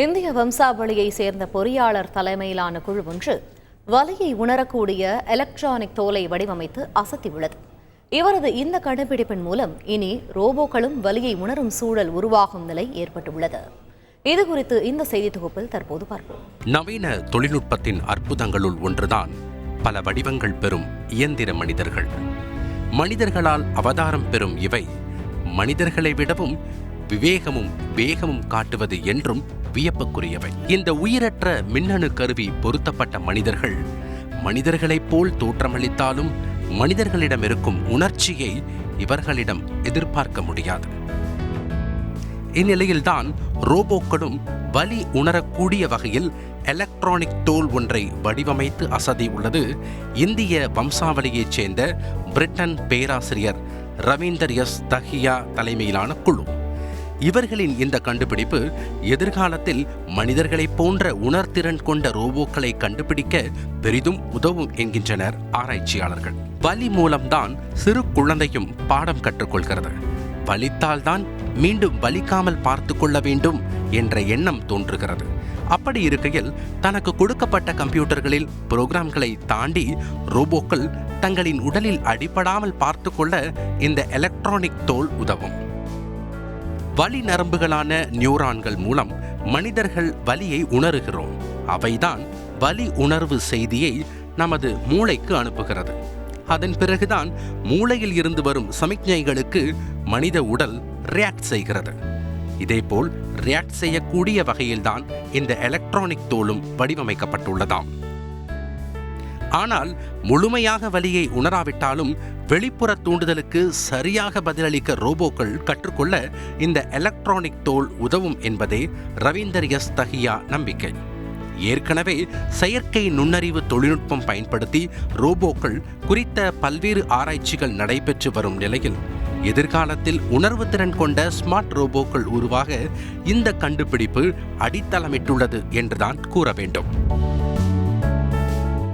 இந்திய வம்சாவளியை சேர்ந்த பொறியாளர் தலைமையிலான குழு ஒன்று வலியை உணரக்கூடிய எலக்ட்ரானிக் தோலை வடிவமைத்து அசத்தியுள்ளது. இவரது இந்த கண்டுபிடிப்பின் மூலம் இனி ரோபோக்களும் வலியை உணரும் சூழல் உருவாகும் நிலை ஏற்பட்டுள்ளது. இது குறித்து இந்த செய்தி தொகுப்பில் தற்போது பார்ப்போம். நவீன தொழில்நுட்பத்தின் அற்புதங்களுள் ஒன்றுதான் பல வடிவங்கள் பெறும் இயந்திர மனிதர்கள். மனிதர்களால் அவதாரம் பெறும் இவை மனிதர்களை விடவும் விவேகமும் வேகமும் காட்டுவது என்றும் வியப்புக்குரியவை. இந்த உயிரற்ற மின்னணு கருவி பொருத்தப்பட்ட மனிதர்கள் மனிதர்களைப் போல் தோற்றமளித்தாலும் மனிதர்களிடம் இருக்கும் உணர்ச்சியை இவர்களிடம் எதிர்பார்க்க முடியாது. இந்நிலையில்தான் ரோபோக்களும் வலி உணரக்கூடிய வகையில் எலக்ட்ரானிக் தோல் ஒன்றை வடிவமைத்து அசதி உள்ளது. இந்திய வம்சாவளியைச் சேர்ந்த பிரிட்டன் பேராசிரியர் ரவீந்தர் எஸ் தஹியா தலைமையிலான குழு. இவர்களின் இந்த கண்டுபிடிப்பு எதிர்காலத்தில் மனிதர்களைப் போன்ற உணர்திறன் கொண்ட ரோபோக்களை கண்டுபிடிக்க பெரிதும் உதவும் என்கின்றனர் ஆராய்ச்சியாளர்கள். வலி மூலம்தான் சிறு குழந்தையும் பாடம் கற்றுக்கொள்கிறது. வலித்தால்தான் மீண்டும் வலிக்காமல் பார்த்து கொள்ள வேண்டும் என்ற எண்ணம் தோன்றுகிறது. அப்படி இருக்கையில் தனக்கு கொடுக்கப்பட்ட கம்ப்யூட்டர்களில் புரோகிராம்களை தாண்டி ரோபோக்கள் தங்களின் உடலில் அடிபடாமல் பார்த்து கொள்ள இந்த எலக்ட்ரானிக் தோல் உதவும். வலி நரம்புகளான நியூரான்கள் மூலம் மனிதர்கள் வலியை உணருகிறோம். அவைதான் வலி உணர்வு செய்தியை நமது மூளைக்கு அனுப்புகிறது. அதன் பிறகுதான் மூளையில் இருந்து வரும் சமிக்ஞைகளுக்கு மனித உடல் ரியாக்ட் செய்கிறது. இதேபோல் ரியாக்ட் செய்யக்கூடிய வகையில்தான் இந்த எலக்ட்ரானிக் தோலும் வடிவமைக்கப்பட்டுள்ளதாம். ஆனால் முழுமையாக வலியை உணராவிட்டாலும் வெளிப்புற தூண்டுதலுக்கு சரியாக பதிலளிக்க ரோபோக்கள் கற்றுக்கொள்ள இந்த எலக்ட்ரானிக் தோல் உதவும் என்பதே ரவீந்தர் எஸ். தஹியா நம்பிக்கை. ஏற்கனவே செயற்கை நுண்ணறிவு தொழில்நுட்பம் பயன்படுத்தி ரோபோக்கள் குறித்த பல்வேறு ஆராய்ச்சிகள் நடைபெற்று வரும் நிலையில் எதிர்காலத்தில் உணர்வு திறன் கொண்ட ஸ்மார்ட் ரோபோக்கள் உருவாக இந்த கண்டுபிடிப்பு அடித்தளமிட்டுள்ளது என்றுதான் கூற வேண்டும்.